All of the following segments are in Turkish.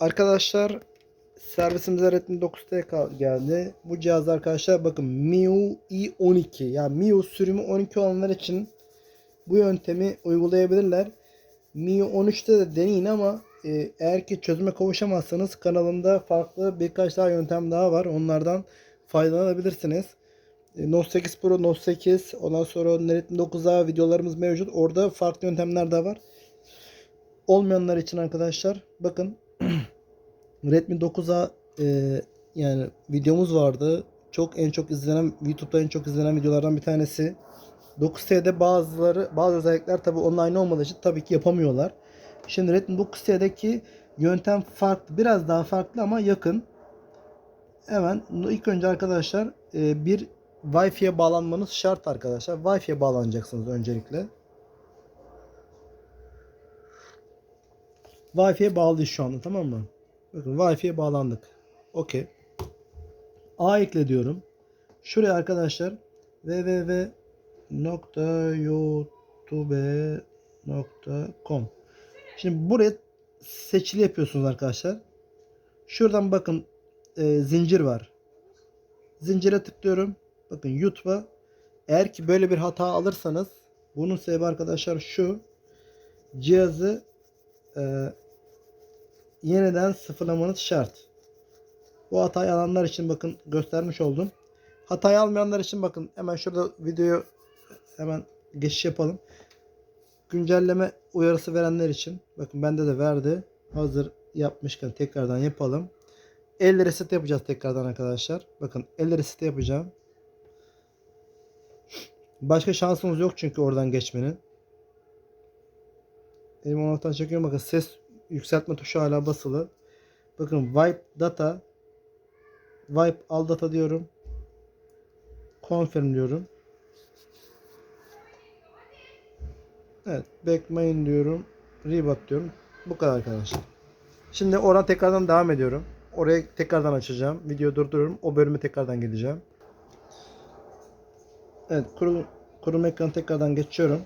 Arkadaşlar servisimize Redmi 9T geldi. Bu cihaz arkadaşlar bakın MIUI i12 yani MIUI sürümü 12 olanlar için bu yöntemi uygulayabilirler. MIUI 13'te de deneyin ama e, eğer ki çözüme kavuşamazsanız kanalımda farklı birkaç daha yöntem daha var. Onlardan faydalanabilirsiniz. E, Note 8 Pro, Note 8 ondan sonra Redmi 9A videolarımız mevcut. Orada farklı yöntemler de var. Olmayanlar için arkadaşlar bakın Redmi 9A e, yani videomuz vardı. Çok en çok izlenen YouTube'da en çok izlenen videolardan bir tanesi. 9T'de bazıları bazı özellikler tabi online olmadığı için tabii ki yapamıyorlar. Şimdi Redmi 9T'deki yöntem farklı. Biraz daha farklı ama yakın. Hemen ilk önce arkadaşlar e, bir Wi-Fi'ye bağlanmanız şart arkadaşlar. Wi-Fi'ye bağlanacaksınız öncelikle. Wi-Fi'ye bağlıyız şu anda tamam mı? Bakın Wi-Fi'ye bağlandık. Okey. A ekle diyorum. Şuraya arkadaşlar www.youtube.com Şimdi buraya seçili yapıyorsunuz arkadaşlar. Şuradan bakın e, zincir var. Zincire tıklıyorum. Bakın YouTube'a eğer ki böyle bir hata alırsanız bunun sebebi arkadaşlar şu cihazı e, yeniden sıfırlamanız şart. Bu hatayı alanlar için bakın göstermiş oldum. Hatayı almayanlar için bakın hemen şurada videoyu hemen geçiş yapalım. Güncelleme uyarısı verenler için bakın bende de verdi. Hazır yapmışken tekrardan yapalım. El reset yapacağız tekrardan arkadaşlar. Bakın el reset yapacağım. Başka şansımız yok çünkü oradan geçmenin. Elim onaktan çekiyorum. Bakın ses yükseltme tuşu hala basılı. Bakın wipe data wipe all data diyorum. Confirm diyorum. Evet. Backmain diyorum. Reboot diyorum. Bu kadar arkadaşlar. Şimdi oradan tekrardan devam ediyorum. Oraya tekrardan açacağım. Video durduruyorum. O bölümü tekrardan geleceğim. Evet. Kurum, kurum ekranı tekrardan geçiyorum.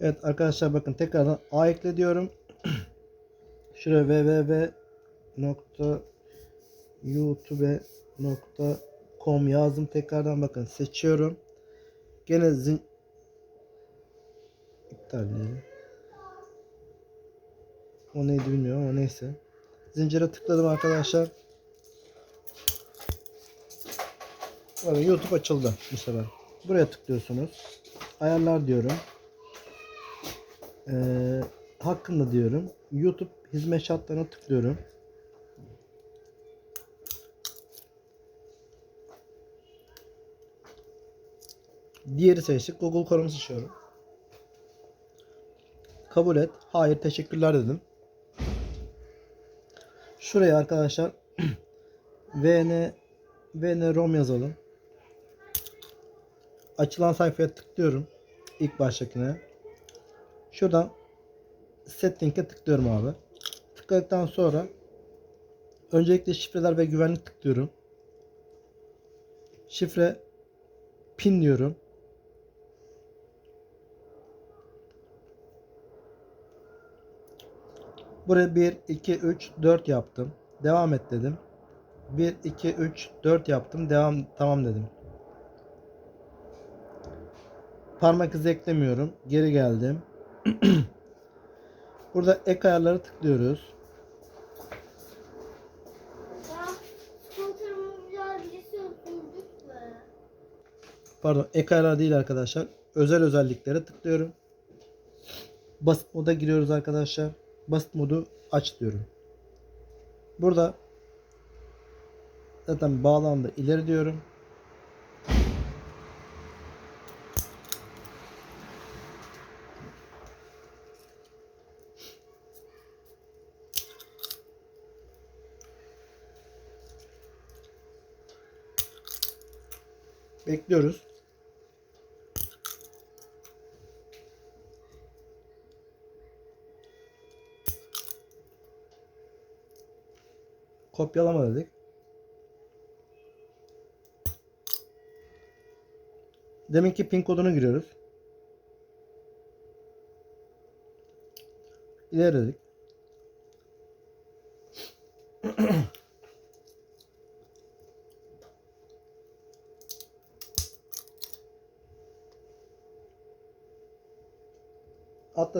Evet arkadaşlar bakın tekrardan A ekle diyorum. Şuraya www.youtube.com yazdım tekrardan bakın seçiyorum. Gene zin iptal diyelim. O neydi bilmiyorum ama neyse. Zincire tıkladım arkadaşlar. Bakın YouTube açıldı bu sefer. Buraya tıklıyorsunuz. Ayarlar diyorum. Ee, hakkında diyorum. YouTube hizmet şartlarına tıklıyorum. Diğeri seçtik. Google Chrome'u seçiyorum. Kabul et. Hayır teşekkürler dedim. Şuraya arkadaşlar VN VN ROM yazalım. Açılan sayfaya tıklıyorum. İlk baştakine. Şuradan setting'e tıklıyorum abi. Tıkladıktan sonra öncelikle şifreler ve güvenlik tıklıyorum. Şifre pin diyorum. Buraya 1 2 3 4 yaptım. Devam et dedim. 1 2 3 4 yaptım. Devam tamam dedim. Parmak izi eklemiyorum. Geri geldim. Burada ek ayarları tıklıyoruz. Pardon ek ayarlar değil arkadaşlar. Özel özelliklere tıklıyorum. Basit moda giriyoruz arkadaşlar. Basit modu aç diyorum. Burada zaten bağlandı ileri diyorum. Bekliyoruz. Kopyalama dedik. Deminki pin kodunu giriyoruz. İleri dedik.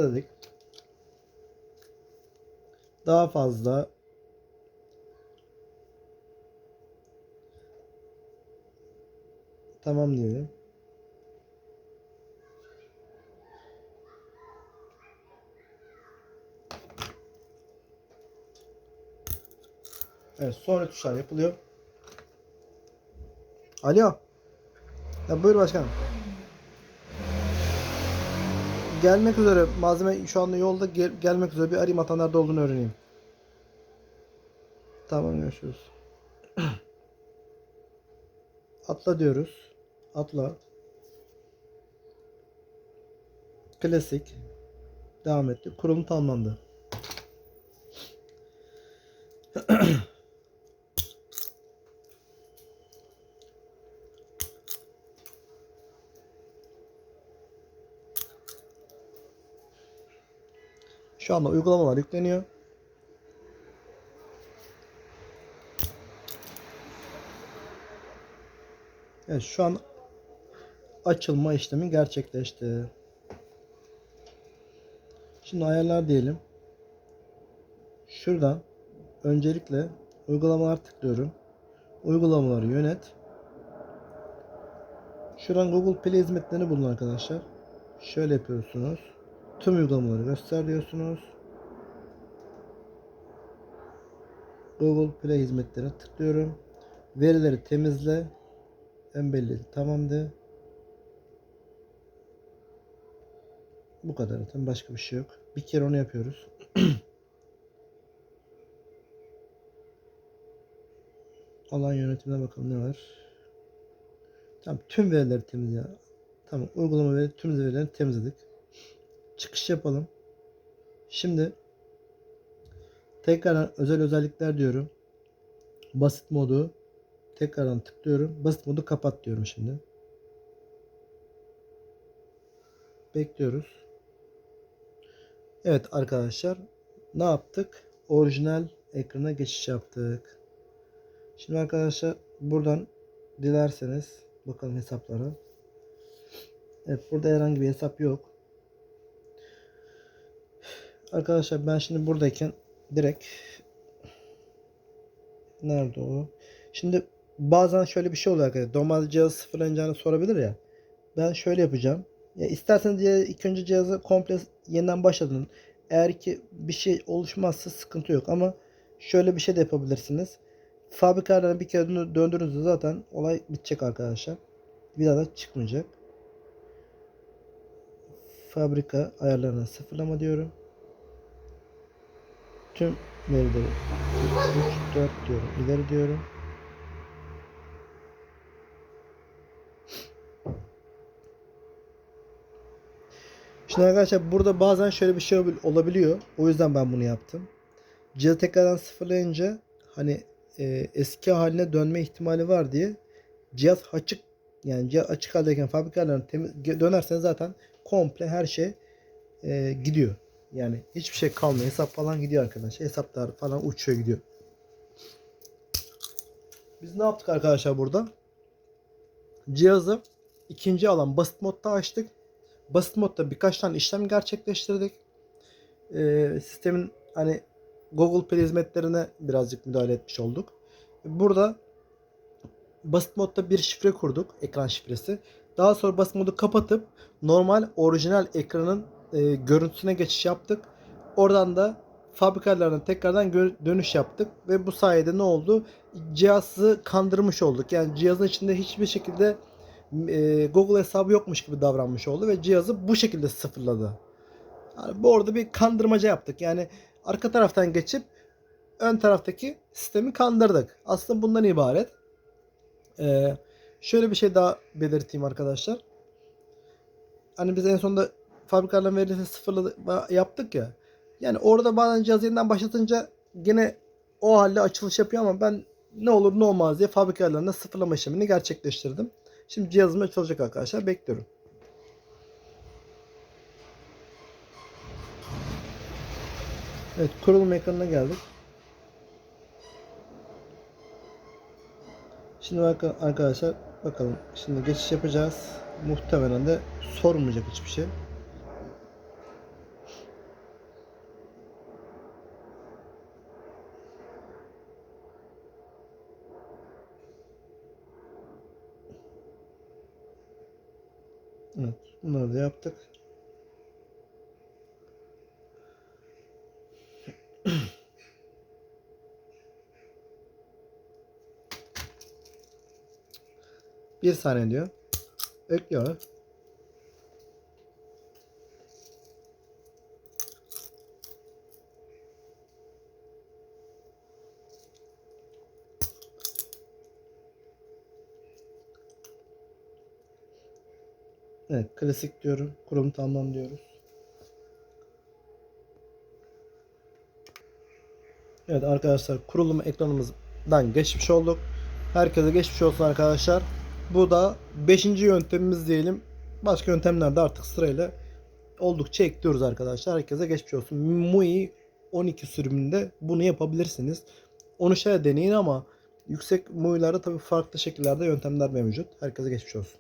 Atla dedik. Daha fazla Tamam diyelim. Evet sonra tuşlar yapılıyor. Alo. Ya buyur başkanım. Gelmek üzere malzeme şu anda yolda gel- gelmek üzere bir arayayım hatta nerede olduğunu öğreneyim. Tamam görüşürüz. Atla diyoruz. Atla. Klasik. Devam etti. Kurulum tamamlandı. Şu anda uygulamalar yükleniyor. Evet şu an açılma işlemi gerçekleşti. Şimdi ayarlar diyelim. Şuradan öncelikle uygulamalar tıklıyorum. Uygulamaları yönet. Şuradan Google Play hizmetlerini bulun arkadaşlar. Şöyle yapıyorsunuz. Tüm uygulamaları göster diyorsunuz. Google Play hizmetlerine tıklıyorum. Verileri temizle. En belli tamamdı. Bu kadar zaten başka bir şey yok. Bir kere onu yapıyoruz. Alan yönetimine bakalım ne var. Tamam tüm verileri temizle. Tamam uygulama veri tüm verilerini temizledik. Çıkış yapalım. Şimdi tekrardan özel özellikler diyorum. Basit modu tekrardan tıklıyorum. Basit modu kapat diyorum şimdi. Bekliyoruz. Evet arkadaşlar ne yaptık? Orijinal ekrana geçiş yaptık. Şimdi arkadaşlar buradan dilerseniz bakalım hesaplara. Evet burada herhangi bir hesap yok. Arkadaşlar ben şimdi buradayken direkt nerede o? Şimdi bazen şöyle bir şey oluyor arkadaşlar. Normal cihaz sıfırlanacağını sorabilir ya. Ben şöyle yapacağım. Ya isterseniz diye ilk önce cihazı komple yeniden başladın. Eğer ki bir şey oluşmazsa sıkıntı yok ama şöyle bir şey de yapabilirsiniz. Fabrikalarına bir kere dö- döndürdüğünüzde zaten olay bitecek arkadaşlar. Bir daha da çıkmayacak. Fabrika ayarlarına sıfırlama diyorum. Tüm verileri 3, 4 diyorum. İleri diyorum. Şimdi arkadaşlar burada bazen şöyle bir şey olabil- olabiliyor. O yüzden ben bunu yaptım. Cihazı tekrardan sıfırlayınca hani e, eski haline dönme ihtimali var diye cihaz açık yani cihaz açık haldeyken fabrikalarına temiz, dönerseniz zaten komple her şey e, gidiyor. Yani hiçbir şey kalmıyor. Hesap falan gidiyor arkadaşlar. Hesaplar falan uçuyor gidiyor. Biz ne yaptık arkadaşlar burada? Cihazı ikinci alan basit modda açtık. Basit modda birkaç tane işlem gerçekleştirdik. Ee, sistemin hani Google Play hizmetlerine birazcık müdahale etmiş olduk. Burada basit modda bir şifre kurduk. Ekran şifresi. Daha sonra basit modu kapatıp normal orijinal ekranın e, görüntüsüne geçiş yaptık. Oradan da fabrikalarına tekrardan dönüş yaptık ve bu sayede ne oldu? Cihazı kandırmış olduk. Yani cihazın içinde hiçbir şekilde e, Google hesabı yokmuş gibi davranmış oldu ve cihazı bu şekilde sıfırladı. Yani bu orada bir kandırmaca yaptık. Yani arka taraftan geçip ön taraftaki sistemi kandırdık. Aslında bundan ibaret. Ee, şöyle bir şey daha belirteyim arkadaşlar. Hani biz en sonunda fabrikaların verilerini sıfırladık yaptık ya. Yani orada bazen cihazı yeniden başlatınca gene o halde açılış yapıyor ama ben ne olur ne olmaz diye fabrikalarında sıfırlama işlemini gerçekleştirdim. Şimdi cihazım açılacak arkadaşlar. Bekliyorum. Evet kurulum ekranına geldik. Şimdi bak arkadaşlar bakalım. Şimdi geçiş yapacağız. Muhtemelen de sormayacak hiçbir şey. Evet, bunları da yaptık. Bir saniye diyor. Bekliyor. Evet, klasik diyorum. Kurum tamam diyoruz. Evet arkadaşlar kurulum ekranımızdan geçmiş olduk. Herkese geçmiş olsun arkadaşlar. Bu da 5. yöntemimiz diyelim. Başka yöntemlerde artık sırayla oldukça ekliyoruz arkadaşlar. Herkese geçmiş olsun. MUI 12 sürümünde bunu yapabilirsiniz. Onu şöyle deneyin ama yüksek MUI'lerde tabii farklı şekillerde yöntemler mevcut. Herkese geçmiş olsun.